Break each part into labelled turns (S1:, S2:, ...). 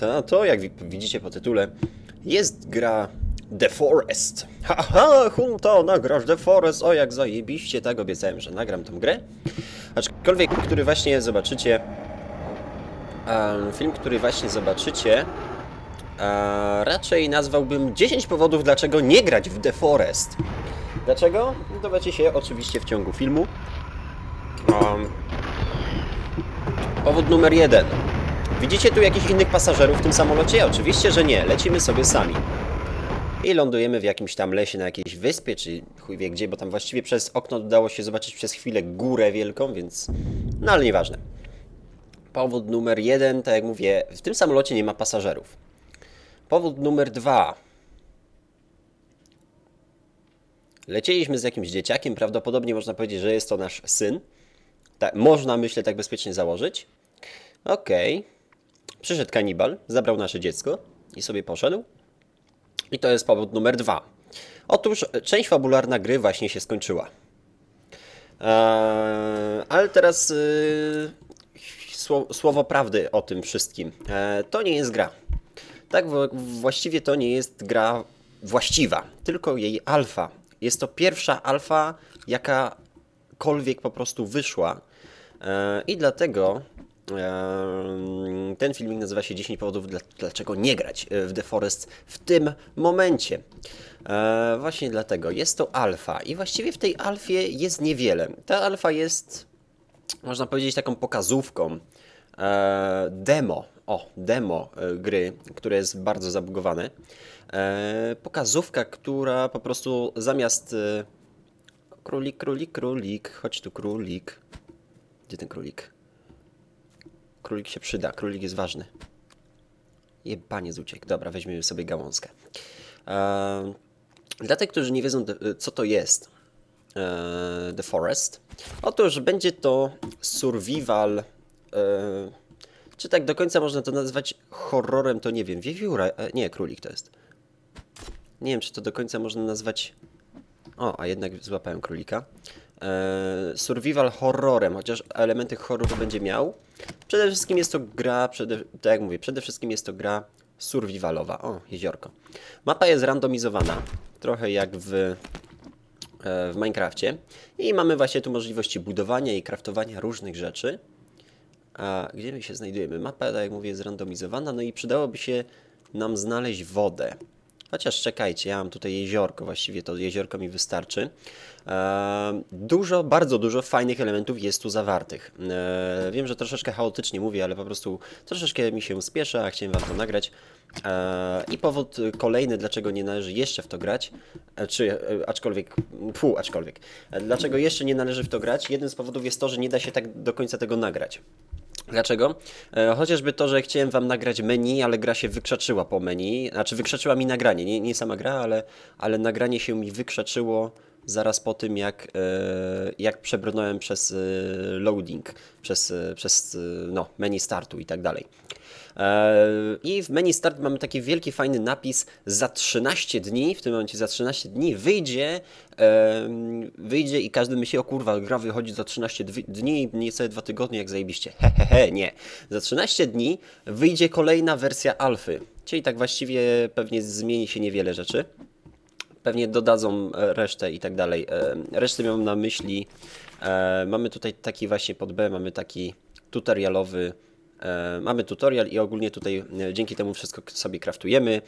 S1: To, to jak widzicie po tytule, jest gra The Forest. Haha, Hunto, nagrasz The Forest, o jak zajebiście, tak obiecałem, że nagram tą grę. Aczkolwiek, który właśnie zobaczycie, um, film, który właśnie zobaczycie, um, raczej nazwałbym 10 powodów, dlaczego nie grać w The Forest. Dlaczego? Dowiecie się oczywiście w ciągu filmu. Um, powód numer jeden. Widzicie tu jakichś innych pasażerów w tym samolocie? Oczywiście, że nie. Lecimy sobie sami. I lądujemy w jakimś tam lesie na jakiejś wyspie, czy chuj wie gdzie, bo tam właściwie przez okno udało się zobaczyć przez chwilę górę wielką, więc... No ale nieważne. Powód numer jeden, tak jak mówię, w tym samolocie nie ma pasażerów. Powód numer dwa. Lecieliśmy z jakimś dzieciakiem, prawdopodobnie można powiedzieć, że jest to nasz syn. Tak, można, myślę, tak bezpiecznie założyć. Okej. Okay. Przyszedł kanibal, zabrał nasze dziecko i sobie poszedł. I to jest powód numer dwa. Otóż część fabularna gry właśnie się skończyła. Eee, ale teraz yy, słowo prawdy o tym wszystkim. Eee, to nie jest gra. Tak, właściwie to nie jest gra właściwa, tylko jej alfa. Jest to pierwsza alfa, jakakolwiek po prostu wyszła. Eee, I dlatego ten filmik nazywa się 10 powodów, dlaczego nie grać w The Forest w tym momencie. E, właśnie dlatego. Jest to alfa i właściwie w tej alfie jest niewiele. Ta alfa jest, można powiedzieć, taką pokazówką e, demo, o, demo e, gry, które jest bardzo zabugowane. Pokazówka, która po prostu zamiast królik, królik, królik, chodź tu królik. Gdzie ten królik? Królik się przyda, królik jest ważny. Jebaniec uciekł. Dobra, weźmiemy sobie gałązkę. Eee, dla tych, którzy nie wiedzą, co to jest eee, The Forest, otóż będzie to survival... Eee, czy tak do końca można to nazwać horrorem, to nie wiem. Wiewióra... E, nie, królik to jest. Nie wiem, czy to do końca można nazwać... O, a jednak złapałem królika. E, survival horrorem, chociaż elementy horroru będzie miał. Przede wszystkim jest to gra, przede, tak jak mówię, przede wszystkim jest to gra survivalowa. O, jeziorko. Mapa jest randomizowana, trochę jak w, e, w Minecrafcie. I mamy właśnie tu możliwości budowania i craftowania różnych rzeczy. A gdzie my się znajdujemy? Mapa, tak jak mówię, jest randomizowana, no i przydałoby się nam znaleźć wodę. Chociaż czekajcie, ja mam tutaj jeziorko, właściwie to jeziorko mi wystarczy. E, dużo, bardzo dużo fajnych elementów jest tu zawartych. E, wiem, że troszeczkę chaotycznie mówię, ale po prostu troszeczkę mi się spieszę, a chciałem Wam to nagrać. E, I powód kolejny, dlaczego nie należy jeszcze w to grać, czy aczkolwiek, fu, aczkolwiek, dlaczego jeszcze nie należy w to grać, jeden z powodów jest to, że nie da się tak do końca tego nagrać. Dlaczego? E, chociażby to, że chciałem wam nagrać menu, ale gra się wykrzaczyła po menu. Znaczy wykrzaczyła mi nagranie, nie, nie sama gra, ale, ale nagranie się mi wykrzaczyło zaraz po tym, jak, e, jak przebrnąłem przez e, loading, przez, przez no, menu startu i tak dalej. I w menu start mamy taki wielki, fajny napis za 13 dni, w tym momencie za 13 dni wyjdzie, wyjdzie i każdy myśli, o kurwa, gra wychodzi za 13 dni, niecałe dwa tygodnie, jak zajebiście. Hehehe, nie. Za 13 dni wyjdzie kolejna wersja alfy, czyli tak właściwie pewnie zmieni się niewiele rzeczy. Pewnie dodadzą e, resztę i tak dalej. Resztę miałem na myśli, e, mamy tutaj taki właśnie pod B, mamy taki tutorialowy E, mamy tutorial i ogólnie tutaj e, dzięki temu wszystko sobie kraftujemy.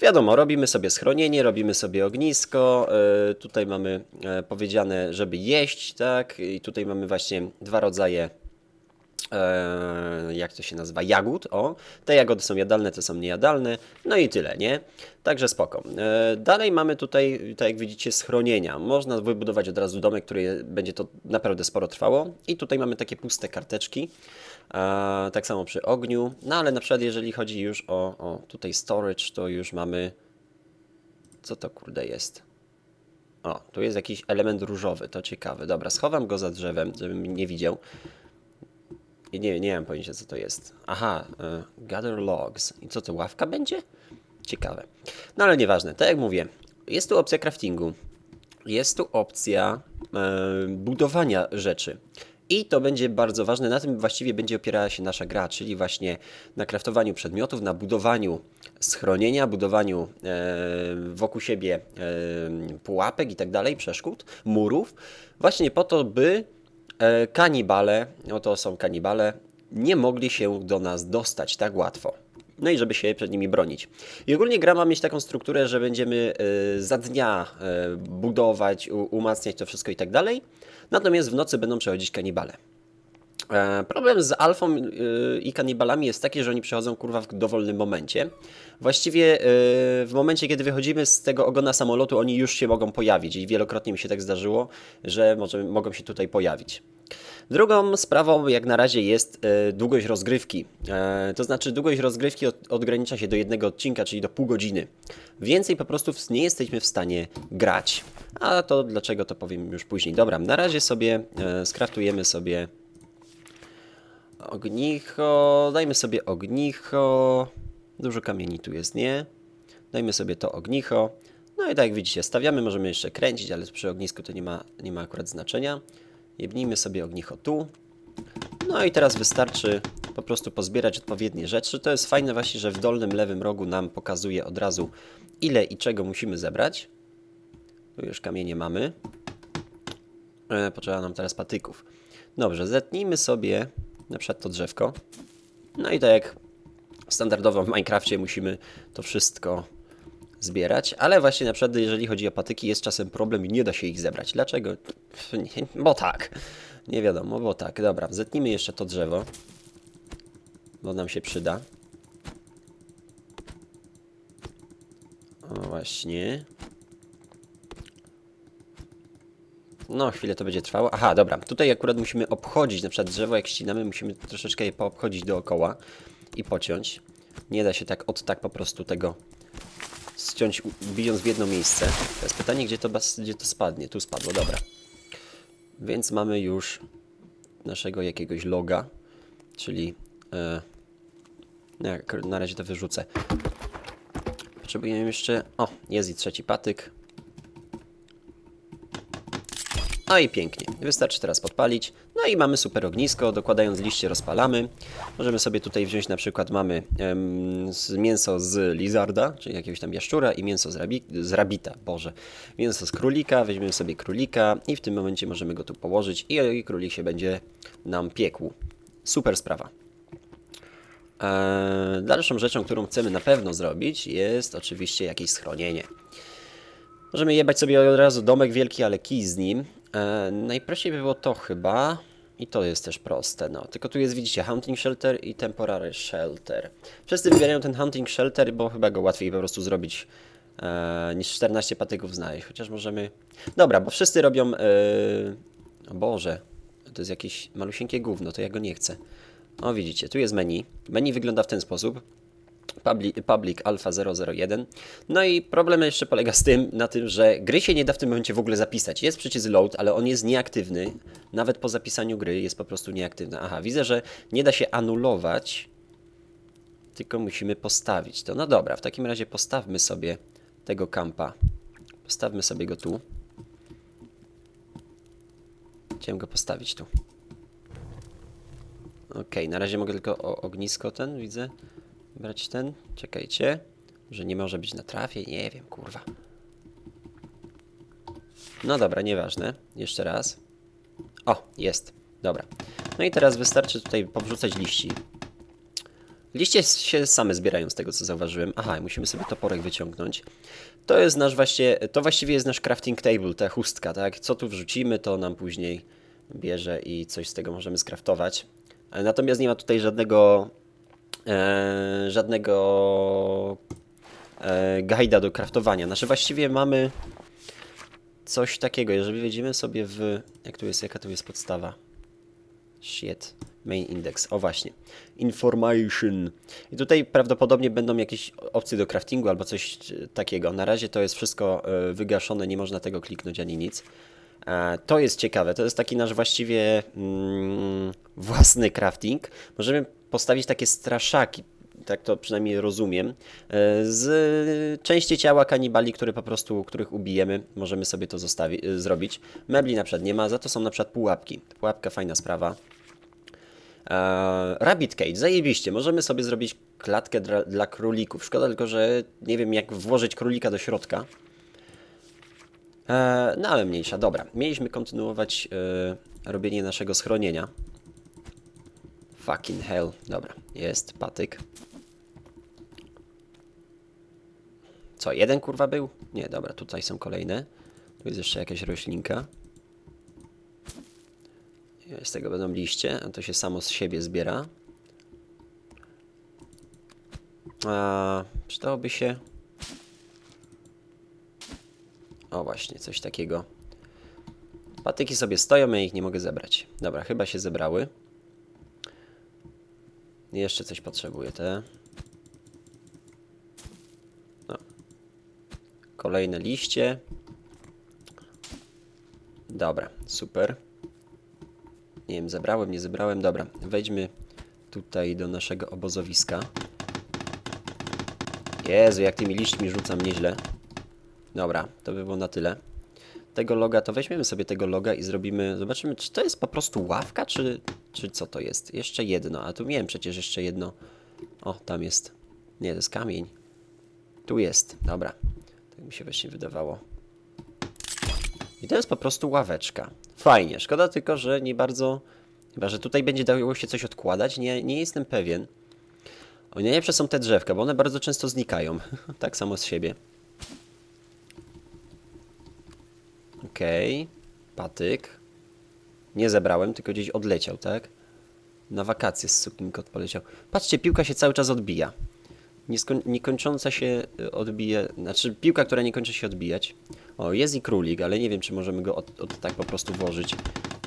S1: Wiadomo, robimy sobie schronienie, robimy sobie ognisko, e, tutaj mamy powiedziane, żeby jeść, tak, i tutaj mamy właśnie dwa rodzaje jak to się nazywa, jagód, o, te jagody są jadalne, te są niejadalne, no i tyle, nie? Także spoko. Dalej mamy tutaj, tak jak widzicie, schronienia. Można wybudować od razu domek, który będzie to naprawdę sporo trwało i tutaj mamy takie puste karteczki, tak samo przy ogniu. No ale na przykład jeżeli chodzi już o, o tutaj storage, to już mamy... Co to kurde jest? O, tu jest jakiś element różowy, to ciekawe. Dobra, schowam go za drzewem, żebym nie widział. Nie, nie mam pojęcia co to jest. Aha, y, gather logs. I co to, ławka będzie? Ciekawe. No ale nieważne, tak jak mówię, jest tu opcja craftingu. Jest tu opcja y, budowania rzeczy. I to będzie bardzo ważne, na tym właściwie będzie opierała się nasza gra, czyli właśnie na kraftowaniu przedmiotów, na budowaniu schronienia, budowaniu e, wokół siebie e, pułapek i tak dalej, przeszkód, murów, właśnie po to, by kanibale, no to są kanibale, nie mogli się do nas dostać tak łatwo. No i żeby się przed nimi bronić. I ogólnie gra ma mieć taką strukturę, że będziemy y, za dnia y, budować, umacniać to wszystko i tak dalej. Natomiast w nocy będą przechodzić kanibale. E, problem z alfą y, i kanibalami jest taki, że oni przychodzą kurwa w dowolnym momencie. Właściwie w momencie, kiedy wychodzimy z tego ogona samolotu, oni już się mogą pojawić i wielokrotnie mi się tak zdarzyło, że mogą się tutaj pojawić. Drugą sprawą jak na razie jest e, długość rozgrywki. E, to znaczy długość rozgrywki od, odgranicza się do jednego odcinka, czyli do pół godziny. Więcej po prostu nie jesteśmy w stanie grać. A to dlaczego to powiem już później. Dobra, na razie sobie e, skraftujemy sobie ognicho. Dajmy sobie ognicho. Dużo kamieni tu jest, nie? Dajmy sobie to ognicho. No i tak jak widzicie, stawiamy, możemy jeszcze kręcić, ale przy ognisku to nie ma, nie ma akurat znaczenia. Jebnijmy sobie ognicho tu. No i teraz wystarczy po prostu pozbierać odpowiednie rzeczy. To jest fajne właśnie, że w dolnym lewym rogu nam pokazuje od razu ile i czego musimy zebrać. Tu już kamienie mamy. E, potrzeba nam teraz patyków. Dobrze, zetnijmy sobie na przykład to drzewko. No i tak jak standardowo w Minecrafcie musimy to wszystko zbierać, ale właśnie na przykład jeżeli chodzi o patyki jest czasem problem i nie da się ich zebrać. Dlaczego? Nie, bo tak. Nie wiadomo, bo tak. Dobra, zetnijmy jeszcze to drzewo, bo nam się przyda. O właśnie. No, chwilę to będzie trwało. Aha, dobra. Tutaj akurat musimy obchodzić na przykład drzewo, jak ścinamy, musimy troszeczkę je poobchodzić dookoła i pociąć. Nie da się tak od tak po prostu tego ściąć bijąc w jedno miejsce. Teraz pytanie, gdzie to, gdzie to spadnie. Tu spadło, dobra. Więc mamy już naszego jakiegoś loga, czyli e, na razie to wyrzucę. Potrzebujemy jeszcze... O, jest i trzeci patyk. No i pięknie. Wystarczy teraz podpalić. No i mamy super ognisko. Dokładając liście rozpalamy. Możemy sobie tutaj wziąć na przykład mamy em, mięso z lizarda, czyli jakiegoś tam jaszczura i mięso z, rabi z rabita, boże. Mięso z królika. Weźmiemy sobie królika i w tym momencie możemy go tu położyć i królik się będzie nam piekł. Super sprawa. Eee, dalszą rzeczą, którą chcemy na pewno zrobić jest oczywiście jakieś schronienie. Możemy jebać sobie od razu domek wielki, ale kij z nim. E, najprościej by było to chyba. I to jest też proste, no. Tylko tu jest, widzicie, Hunting Shelter i Temporary Shelter. Wszyscy wybierają ten Hunting Shelter, bo chyba go łatwiej po prostu zrobić e, niż 14 patyków znaleźć. Chociaż możemy... Dobra, bo wszyscy robią... E... O Boże, to jest jakieś malusieńkie gówno, to ja go nie chcę. O, widzicie, tu jest menu. Menu wygląda w ten sposób. Public, public Alpha 001. No i problem jeszcze polega z tym, na tym, że gry się nie da w tym momencie w ogóle zapisać. Jest przycisk load, ale on jest nieaktywny. Nawet po zapisaniu gry jest po prostu nieaktywny. Aha, widzę, że nie da się anulować, tylko musimy postawić to. No dobra, w takim razie postawmy sobie tego kampa. Postawmy sobie go tu. Chciałem go postawić tu. Ok, na razie mogę tylko o ognisko ten, widzę brać ten? Czekajcie. Że nie może być na trafie? Nie wiem, kurwa. No dobra, nieważne. Jeszcze raz. O, jest. Dobra. No i teraz wystarczy tutaj powrzucać liści. Liście się same zbierają z tego, co zauważyłem. Aha, musimy sobie toporek wyciągnąć. To jest nasz właśnie, to właściwie jest nasz crafting table, ta chustka, tak? Co tu wrzucimy, to nam później bierze i coś z tego możemy skraftować. Natomiast nie ma tutaj żadnego żadnego e, guida do craftowania. Znaczy właściwie mamy coś takiego, jeżeli wejdziemy sobie w... Jak tu jest, jaka tu jest podstawa? Shit. Main index. O właśnie. Information. I tutaj prawdopodobnie będą jakieś opcje do craftingu albo coś takiego. Na razie to jest wszystko e, wygaszone, nie można tego kliknąć ani nic. E, to jest ciekawe. To jest taki nasz właściwie mm, własny crafting. Możemy postawić takie straszaki. tak to przynajmniej rozumiem, e, z części ciała kanibali, które po prostu, których ubijemy, możemy sobie to e, zrobić. Mebli na przykład nie ma, za to są na przykład pułapki. Pułapka fajna sprawa. Eee, Rabbit Cage, zajebiście. Możemy sobie zrobić klatkę dla, dla królików. Szkoda tylko, że nie wiem jak włożyć królika do środka. No ale mniejsza, dobra. Mieliśmy kontynuować e, robienie naszego schronienia. Fucking hell. Dobra, jest patyk. Co, jeden kurwa był? Nie, dobra, tutaj są kolejne. Tu jest jeszcze jakaś roślinka. Z tego będą liście, a to się samo z siebie zbiera. A, przydałoby się... O właśnie, coś takiego. Patyki sobie stoją, ja ich nie mogę zebrać. Dobra, chyba się zebrały. Jeszcze coś potrzebuję, te. No. Kolejne liście. Dobra, super. Nie wiem, zebrałem, nie zebrałem. Dobra, wejdźmy tutaj do naszego obozowiska. Jezu, jak tymi liśćmi rzucam nieźle. Dobra, to by było na tyle. Tego loga, to weźmiemy sobie tego loga i zrobimy... Zobaczymy, czy to jest po prostu ławka, czy, czy co to jest? Jeszcze jedno, a tu miałem przecież jeszcze jedno. O, tam jest. Nie, to jest kamień. Tu jest, dobra. Tak mi się właśnie wydawało. I to jest po prostu ławeczka. Fajnie, szkoda tylko, że nie bardzo... Chyba, że tutaj będzie dało się coś odkładać, nie, nie jestem pewien. O najlepsze są te drzewka, bo one bardzo często znikają. tak samo z siebie. Okej. Okay. Patyk. Nie zebrałem, tylko gdzieś odleciał, tak? Na wakacje z sukinkot poleciał. Patrzcie, piłka się cały czas odbija. Nieskoń niekończąca się y, odbija... Znaczy, piłka, która nie kończy się odbijać. O, jest i królik, ale nie wiem, czy możemy go od, od tak po prostu włożyć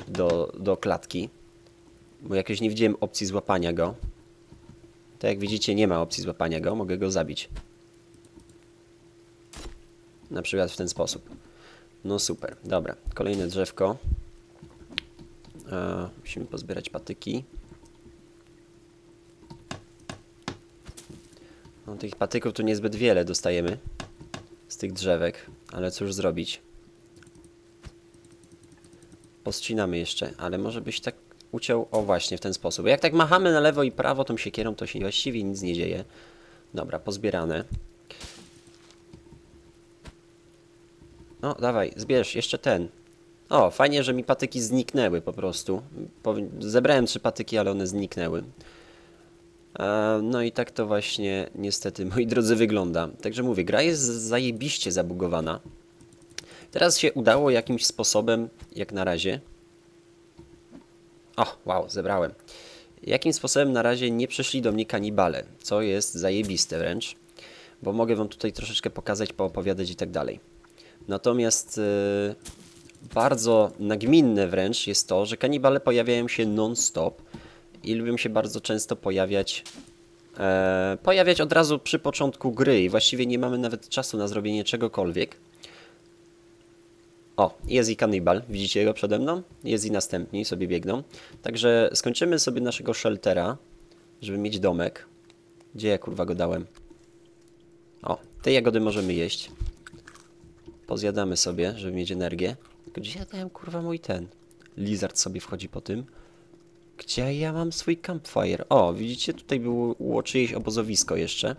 S1: do, do klatki. Bo jakoś nie widziałem opcji złapania go. Tak jak widzicie, nie ma opcji złapania go. Mogę go zabić. Na przykład w ten sposób. No super, dobra. Kolejne drzewko. E, musimy pozbierać patyki. No, tych patyków tu niezbyt wiele dostajemy z tych drzewek, ale cóż zrobić. Poscinamy jeszcze, ale może byś tak uciął, o właśnie, w ten sposób. Jak tak machamy na lewo i prawo tą siekierą, to się właściwie nic nie dzieje. Dobra, pozbierane. No, dawaj, zbierz, jeszcze ten. O, fajnie, że mi patyki zniknęły po prostu. Zebrałem trzy patyki, ale one zniknęły. E, no i tak to właśnie niestety, moi drodzy, wygląda. Także mówię, gra jest zajebiście zabugowana. Teraz się udało jakimś sposobem, jak na razie... O, wow, zebrałem. Jakim sposobem na razie nie przyszli do mnie kanibale, co jest zajebiste wręcz, bo mogę wam tutaj troszeczkę pokazać, poopowiadać i tak dalej. Natomiast yy, bardzo nagminne wręcz jest to, że kanibale pojawiają się non-stop i lubią się bardzo często pojawiać e, pojawiać od razu przy początku gry i właściwie nie mamy nawet czasu na zrobienie czegokolwiek. O, jest i kanibal, widzicie go przede mną? Jest i następni, sobie biegną. Także skończymy sobie naszego sheltera, żeby mieć domek. Gdzie ja kurwa go dałem? O, te jagody możemy jeść. Pozjadamy sobie, żeby mieć energię. Gdzie ja dałem kurwa mój ten? Lizard sobie wchodzi po tym. Gdzie ja mam swój campfire? O, widzicie, tutaj było czyjeś obozowisko jeszcze.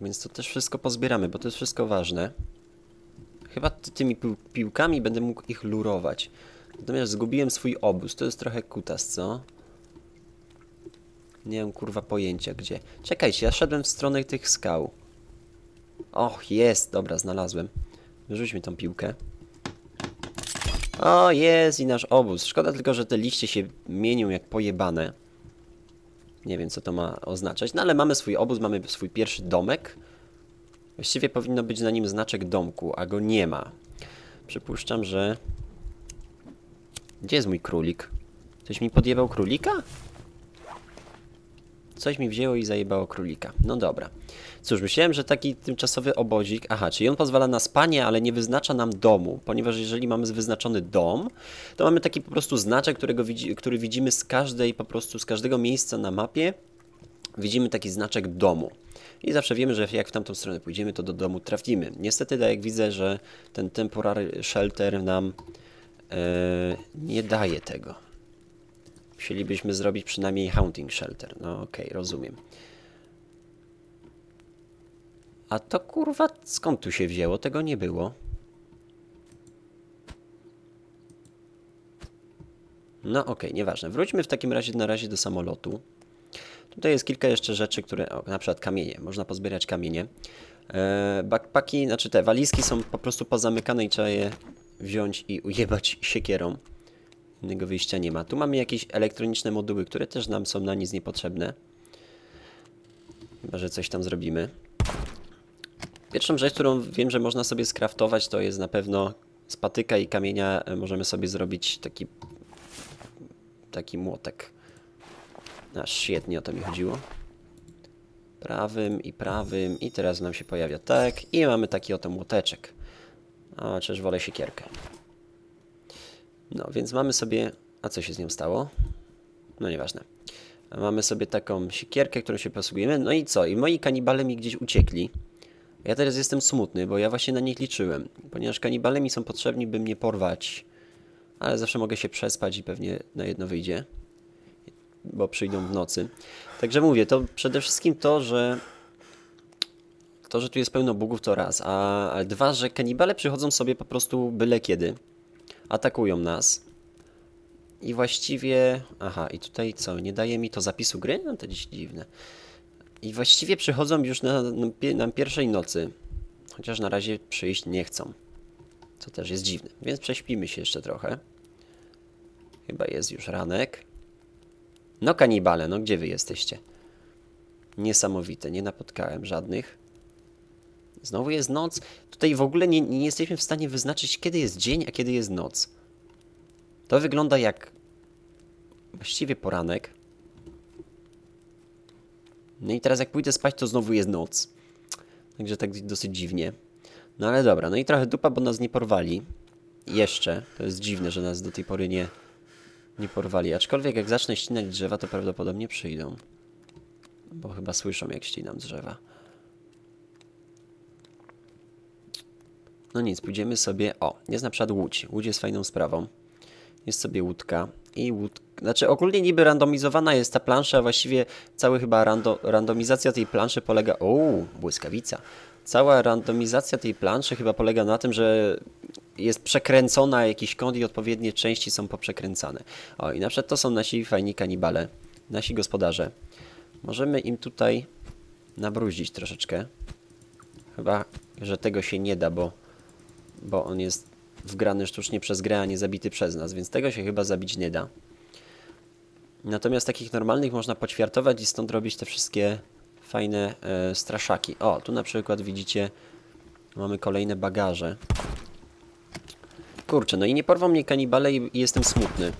S1: Więc to też wszystko pozbieramy, bo to jest wszystko ważne. Chyba tymi piłkami będę mógł ich lurować. Natomiast zgubiłem swój obóz. To jest trochę kutas, co? Nie mam kurwa pojęcia gdzie. Czekajcie, ja szedłem w stronę tych skał. Och, jest, dobra, znalazłem. Wyrzuć mi tą piłkę. O, jest i nasz obóz. Szkoda tylko, że te liście się mienią jak pojebane. Nie wiem, co to ma oznaczać. No ale mamy swój obóz, mamy swój pierwszy domek. Właściwie powinno być na nim znaczek domku, a go nie ma. Przypuszczam, że... Gdzie jest mój królik? Ktoś mi podjebał królika? Coś mi wzięło i zajebało królika. No dobra. Cóż, myślałem, że taki tymczasowy obozik... Aha, czyli on pozwala na spanie, ale nie wyznacza nam domu, ponieważ jeżeli mamy wyznaczony dom, to mamy taki po prostu znaczek, którego widzi, który widzimy z każdej, po prostu z każdego miejsca na mapie, widzimy taki znaczek domu. I zawsze wiemy, że jak w tamtą stronę pójdziemy, to do domu trafimy. Niestety, tak jak widzę, że ten temporary shelter nam e, nie daje tego. Musielibyśmy zrobić przynajmniej hunting shelter. No okej, okay, rozumiem. A to kurwa, skąd tu się wzięło? Tego nie było. No okej, okay, nieważne. Wróćmy w takim razie na razie do samolotu. Tutaj jest kilka jeszcze rzeczy, które, o, na przykład kamienie, można pozbierać kamienie. E, backpacki, znaczy te walizki są po prostu pozamykane i trzeba je wziąć i ujebać siekierą. Innego wyjścia nie ma. Tu mamy jakieś elektroniczne moduły, które też nam są na nic niepotrzebne. Chyba, że coś tam zrobimy. Pierwszą rzecz, którą wiem, że można sobie skraftować, to jest na pewno z patyka i kamienia e, możemy sobie zrobić taki taki młotek. A świetnie o to mi chodziło. Prawym i prawym i teraz nam się pojawia tak i mamy taki oto młoteczek. A chociaż wolę siekierkę. No, więc mamy sobie... A co się z nią stało? No nieważne. Mamy sobie taką siekierkę, którą się posługujemy. No i co? I moi kanibale mi gdzieś uciekli. Ja teraz jestem smutny, bo ja właśnie na nich liczyłem. Ponieważ kanibale mi są potrzebni, by mnie porwać. Ale zawsze mogę się przespać i pewnie na jedno wyjdzie. Bo przyjdą w nocy. Także mówię, to przede wszystkim to, że to, że tu jest pełno bugów to raz, a, a dwa, że kanibale przychodzą sobie po prostu byle kiedy. Atakują nas. I właściwie... Aha, i tutaj co? Nie daje mi to zapisu gry? No to dziś dziwne. I właściwie przychodzą już na, na, pierwszej nocy. Chociaż na razie przyjść nie chcą. Co też jest dziwne. Więc prześpimy się jeszcze trochę. Chyba jest już ranek. No kanibale, no gdzie wy jesteście? Niesamowite, nie napotkałem żadnych. Znowu jest noc. Tutaj w ogóle nie, nie jesteśmy w stanie wyznaczyć, kiedy jest dzień, a kiedy jest noc. To wygląda jak właściwie poranek. No i teraz jak pójdę spać, to znowu jest noc. Także tak dosyć dziwnie. No ale dobra, no i trochę dupa, bo nas nie porwali. Jeszcze. To jest dziwne, że nas do tej pory nie, nie porwali. Aczkolwiek jak zacznę ścinać drzewa, to prawdopodobnie przyjdą. Bo chyba słyszą, jak ścinam drzewa. No nic, pójdziemy sobie... O, jest na przykład łódź. Łódź jest fajną sprawą. Jest sobie łódka i łódka... Znaczy ogólnie niby randomizowana jest ta plansza, właściwie cały chyba rando... randomizacja tej planszy polega... O, błyskawica. Cała randomizacja tej planszy chyba polega na tym, że jest przekręcona jakiś kąt i odpowiednie części są poprzekręcane. O, i na przykład to są nasi fajni kanibale, nasi gospodarze. Możemy im tutaj nabrudzić troszeczkę. Chyba, że tego się nie da, bo, bo on jest wgrany sztucznie przez grę, a nie zabity przez nas, więc tego się chyba zabić nie da. Natomiast takich normalnych można poćwiartować i stąd robić te wszystkie fajne e, straszaki. O, tu na przykład widzicie, mamy kolejne bagaże. Kurczę, no i nie porwał mnie kanibale i, i jestem smutny.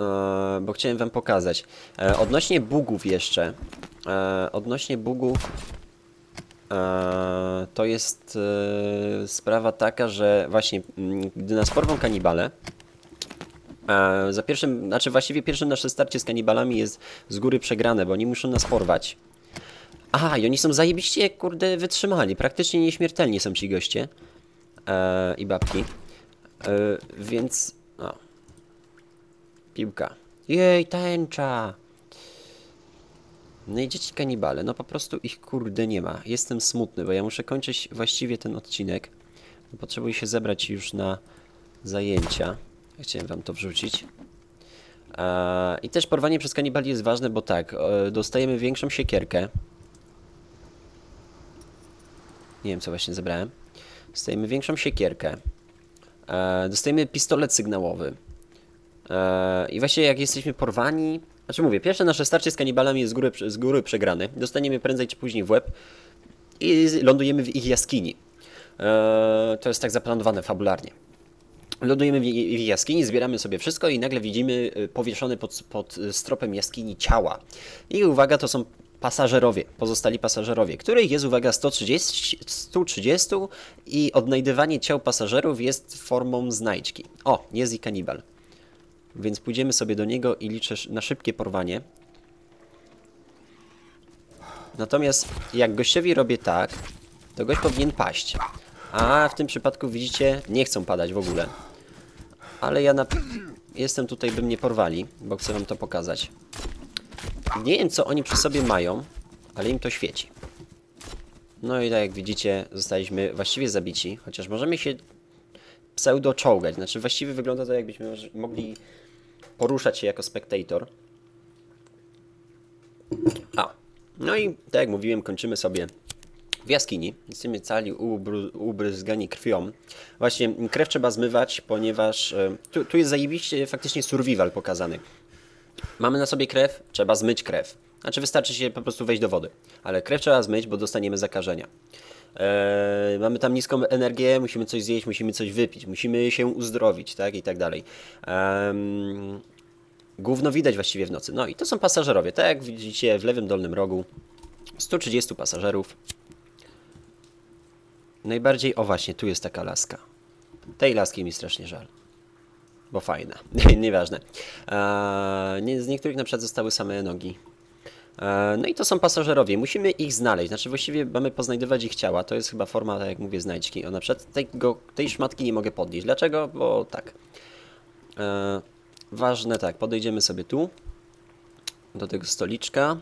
S1: E, bo chciałem wam pokazać. E, odnośnie bugów jeszcze. E, odnośnie bugów to jest e, sprawa taka, że właśnie mm, gdy nas porwą kanibale e, za pierwszym, znaczy właściwie pierwszym nasze starcie z kanibalami jest z góry przegrane, bo oni muszą nas porwać. Aha, i oni są zajebiście, kurde, wytrzymali. Praktycznie nieśmiertelni są ci goście e, i babki. E, więc... O. Piłka. Jej, tęcza! No i dzieci kanibale, no po prostu ich kurde nie ma. Jestem smutny, bo ja muszę kończyć właściwie ten odcinek. Potrzebuję się zebrać już na zajęcia. Chciałem wam to wrzucić. I też porwanie przez kanibali jest ważne, bo tak, e, dostajemy większą siekierkę. Nie wiem, co właśnie zebrałem. Dostajemy większą siekierkę. E, dostajemy pistolet sygnałowy. E, I właśnie jak jesteśmy porwani... Znaczy mówię, pierwsze nasze starcie z kanibalami jest z góry, z góry przegrane. Dostaniemy prędzej czy później w łeb. I lądujemy w ich jaskini. E, to jest tak zaplanowane fabularnie. Lądujemy w ich jaskini, zbieramy sobie wszystko i nagle widzimy e, powieszone pod, pod stropem jaskini ciała. I uwaga, to są pasażerowie, pozostali pasażerowie, których jest, uwaga, 130, 130 i odnajdywanie ciał pasażerów jest formą znajdźki. O, jest i kanibal. Więc pójdziemy sobie do niego i liczę na szybkie porwanie. Natomiast jak gościowi robię tak, to gość powinien paść. A w tym przypadku widzicie, nie chcą padać w ogóle. Ale ja na... jestem tutaj, by mnie porwali, bo chcę wam to pokazać. Nie wiem, co oni przy sobie mają, ale im to świeci. No i tak jak widzicie, zostaliśmy właściwie zabici, chociaż możemy się pseudo czołgać. Znaczy właściwie wygląda to jakbyśmy mogli poruszać się jako spektator. A, no i tak jak mówiłem, kończymy sobie w jaskini. Jesteśmy cali ubryzgani krwią. Właśnie krew trzeba zmywać, ponieważ e, tu, tu jest zajebiście faktycznie survival pokazany. Mamy na sobie krew, trzeba zmyć krew. Znaczy wystarczy się po prostu wejść do wody. Ale krew trzeba zmyć, bo dostaniemy zakażenia. Eee, mamy tam niską energię, musimy coś zjeść, musimy coś wypić, musimy się uzdrowić, tak i tak dalej. Em, Gówno widać właściwie w nocy. No i to są pasażerowie. Tak jak widzicie w lewym dolnym rogu 130 pasażerów. Najbardziej, o właśnie, tu jest taka laska. Tej laski mi strasznie żal. Bo fajna. Nieważne. Eee, z niektórych na przykład zostały same nogi. Eee, no i to są pasażerowie. Musimy ich znaleźć. Znaczy właściwie mamy poznajdywać ich ciała. To jest chyba forma, tak jak mówię, znajdźki. O, na przykład tego, tej szmatki nie mogę podnieść. Dlaczego? Bo tak. Eee, ważne tak, podejdziemy sobie tu. Do tego stoliczka.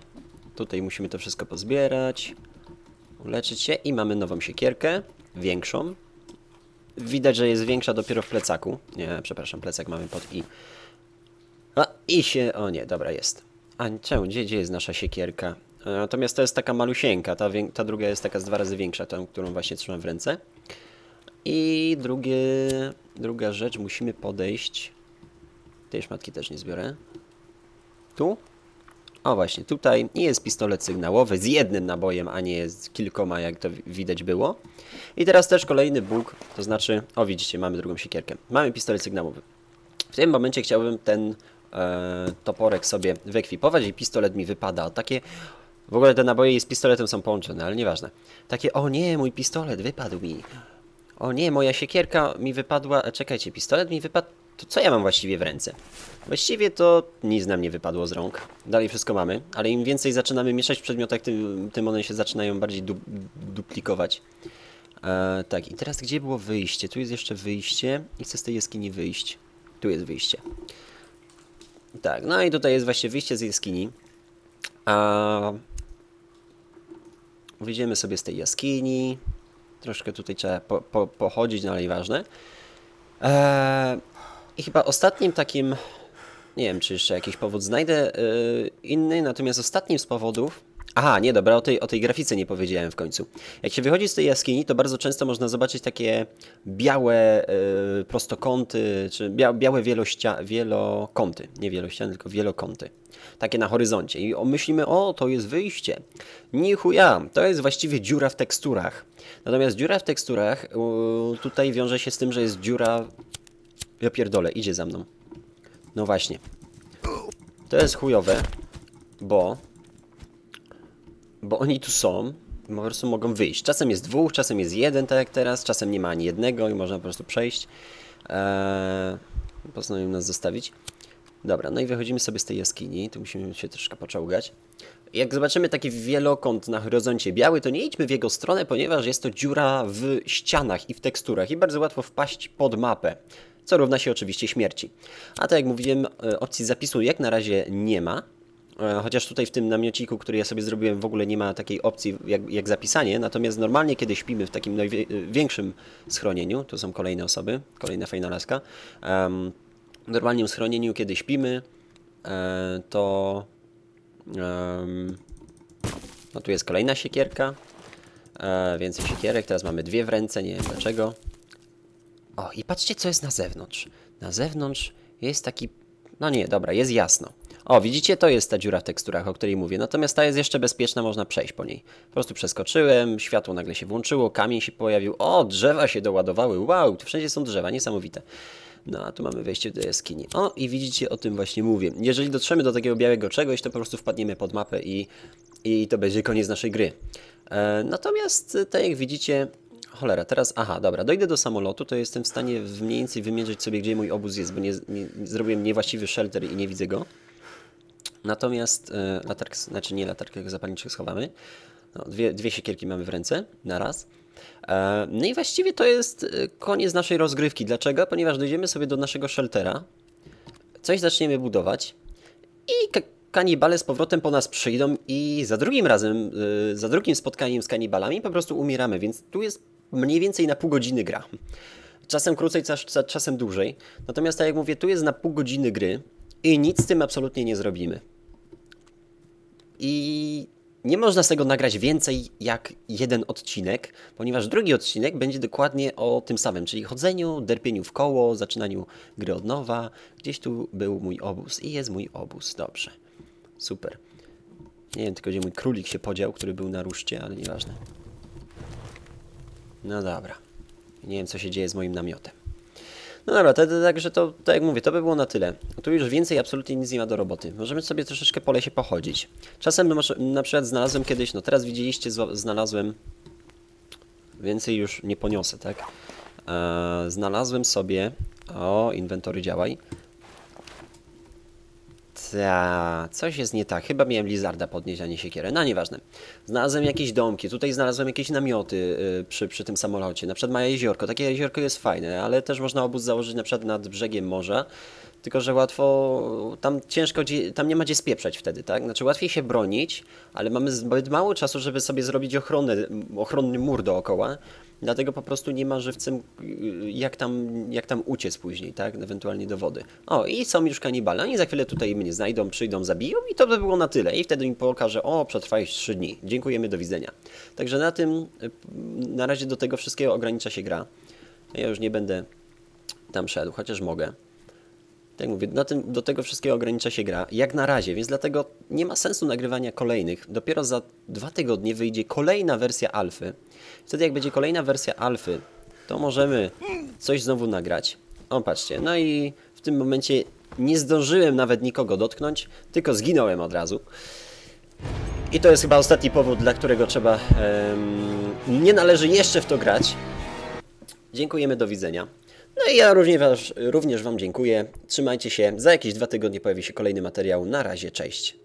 S1: Tutaj musimy to wszystko pozbierać. Uleczyć się i mamy nową siekierkę. Większą. Widać, że jest większa dopiero w plecaku. Nie, przepraszam, plecak mamy pod i. A, i się... O nie, dobra, jest. A czemu? Gdzie, gdzie jest nasza siekierka? E, Natomiast to jest taka malusieńka, ta, ta druga jest taka z dwa razy większa, tą, którą właśnie trzymam w ręce. I drugie, druga rzecz, musimy podejść... Tej szmatki też nie zbiorę. Tu? O właśnie, tutaj jest pistolet sygnałowy z jednym nabojem, a nie z kilkoma, jak to wi- widać było. I teraz też kolejny bóg, to znaczy, o widzicie, mamy drugą siekierkę. Mamy pistolet sygnałowy. W tym momencie chciałbym ten toporek sobie wyekwipować i pistolet mi wypada. Takie, w ogóle te naboje z pistoletem są połączone, ale nieważne. Takie, o nie, mój pistolet wypadł mi. O nie, moja siekierka mi wypadła. E, Czekajcie, pistolet mi wypadł. To co ja mam właściwie w ręce? Właściwie to nic nam nie wypadło z rąk. Dalej wszystko mamy, ale im więcej zaczynamy mieszać w przedmiotach, tym, tym one się zaczynają bardziej du duplikować. E, tak, i teraz gdzie było wyjście? Tu jest jeszcze wyjście i chcę z tej jaskini wyjść. Tu jest wyjście. Tak, no i tutaj jest właśnie wyjście z jaskini. A... Wyjdziemy sobie z tej jaskini. Troszkę tutaj trzeba po, po, pochodzić, no ale nieważne. Eee, I chyba ostatnim takim, nie wiem czy jeszcze jakiś powód znajdę yy, inny, natomiast ostatnim z powodów. Aha, nie dobra, o tej, o tej grafice nie powiedziałem w końcu. Jak się wychodzi z tej jaskini, to bardzo często można zobaczyć takie białe yy, prostokąty, czy bia, białe wielościa, wielokąty. Nie wielościany, tylko wielokąty. Takie na horyzoncie. I myślimy, o, to jest wyjście. Nie chuja, to jest właściwie dziura w teksturach. Natomiast dziura w teksturach yy, tutaj wiąże się z tym, że jest dziura ja pierdolę, idzie za mną. No właśnie. To jest chujowe, bo... Bo oni tu są po prostu mogą wyjść. Czasem jest dwóch, czasem jest jeden, tak jak teraz, czasem nie ma ani jednego i można po prostu przejść. Eee, postanowił nas zostawić. Dobra, no i wychodzimy sobie z tej jaskini. Tu musimy się troszkę poczołgać. Jak zobaczymy taki wielokąt na horyzoncie biały, to nie idźmy w jego stronę, ponieważ jest to dziura w ścianach i w teksturach i bardzo łatwo wpaść pod mapę, co równa się oczywiście śmierci. A tak jak mówiłem, e, opcji zapisu jak na razie nie ma, chociaż tutaj w tym namiociku, który ja sobie zrobiłem, w ogóle nie ma takiej opcji jak, jak zapisanie, natomiast normalnie, kiedy śpimy w takim najwie- większym schronieniu, tu są kolejne osoby, kolejna fajna laska, em, w normalnym schronieniu, kiedy śpimy, e, to em, no tu jest kolejna siekierka, e, więcej siekierek, teraz mamy dwie w ręce, nie wiem dlaczego. O, i patrzcie, co jest na zewnątrz. Na zewnątrz jest taki. No nie, dobra, jest jasno. O, widzicie, to jest ta dziura w teksturach, o której mówię. Natomiast ta jest jeszcze bezpieczna, można przejść po niej. Po prostu przeskoczyłem, światło nagle się włączyło, kamień się pojawił. O, drzewa się doładowały. Wow, tu wszędzie są drzewa, niesamowite. No, a tu mamy wejście do jaskini. O, i widzicie, o tym właśnie mówię. Jeżeli dotrzemy do takiego białego czegoś, to po prostu wpadniemy pod mapę i, i to będzie koniec naszej gry. E, natomiast, tak jak widzicie, Cholera, teraz, aha, dobra, dojdę do samolotu, to jestem w stanie mniej więcej wymierzyć sobie, gdzie mój obóz jest, bo nie, nie, zrobiłem niewłaściwy shelter i nie widzę go. Natomiast e, latarkę, znaczy nie latarkę zapalniczkę schowamy. No, dwie, dwie siekierki mamy w ręce na raz. E, no i właściwie to jest e, koniec naszej rozgrywki. Dlaczego? Ponieważ dojdziemy sobie do naszego sheltera, coś zaczniemy budować i ka- kanibale z powrotem po nas przyjdą i za drugim razem, za drugim spotkaniem z kanibalami po prostu umieramy, więc tu jest mniej więcej na pół godziny gra. Czasem krócej, czas- czasem dłużej. Natomiast tak jak mówię, tu jest na pół godziny gry i nic z tym absolutnie nie zrobimy. I nie można z tego nagrać więcej jak jeden odcinek, ponieważ drugi odcinek będzie dokładnie o tym samym, czyli chodzeniu, derpieniu w koło, zaczynaniu gry od nowa. Gdzieś tu był mój obóz i jest mój obóz. Dobrze. Super. Nie wiem tylko, gdzie mój królik się podział, który był na ruszcie, ale nieważne. No dobra. Nie wiem, co się dzieje z moim namiotem. No dobra, to, to, to, tak jak mówię, to by było na tyle. Tu już więcej absolutnie nic nie ma do roboty. Możemy sobie troszeczkę po lesie pochodzić. Czasem no, na przykład znalazłem kiedyś, no teraz widzieliście, znalazłem... Więcej już nie poniosę, tak? Eee, znalazłem sobie... O, inwentory działaj. Ta, coś jest nie tak. Chyba miałem lizarda podnieść, a nie siekierę. No, nieważne. Znalazłem jakieś domki, tutaj znalazłem jakieś namioty y, przy, przy tym samolocie. Na przykład małe jeziorko. Takie jeziorko jest fajne, ale też można obóz założyć na przykład nad brzegiem morza. Tylko, że łatwo, tam ciężko, tam nie ma gdzie spieprzać wtedy, tak? Znaczy łatwiej się bronić, ale mamy zbyt mało czasu, żeby sobie zrobić ochronę, ochronny mur dookoła. Dlatego po prostu nie ma żywcem jak tam, jak tam uciec później, tak? Ewentualnie do wody. O, i są już kanibale. Oni za chwilę tutaj mnie znajdą, przyjdą, zabiją i to by było na tyle. I wtedy mi pokaże, o, przetrwałeś 3 dni. Dziękujemy, do widzenia. Także na tym, na razie do tego wszystkiego ogranicza się gra. Ja już nie będę tam szedł, chociaż mogę. Tak mówię, tym, do tego wszystkiego ogranicza się gra, jak na razie, więc dlatego nie ma sensu nagrywania kolejnych. Dopiero za dwa tygodnie wyjdzie kolejna wersja alfy. Wtedy jak będzie kolejna wersja alfy, to możemy coś znowu nagrać. O, patrzcie, no i w tym momencie nie zdążyłem nawet nikogo dotknąć, tylko zginąłem od razu. I to jest chyba ostatni powód, dla którego trzeba... em, nie należy jeszcze w to grać. Dziękujemy, do widzenia. No i ja również, również Wam dziękuję. Trzymajcie się. Za jakieś dwa tygodnie pojawi się kolejny materiał. Na razie, cześć.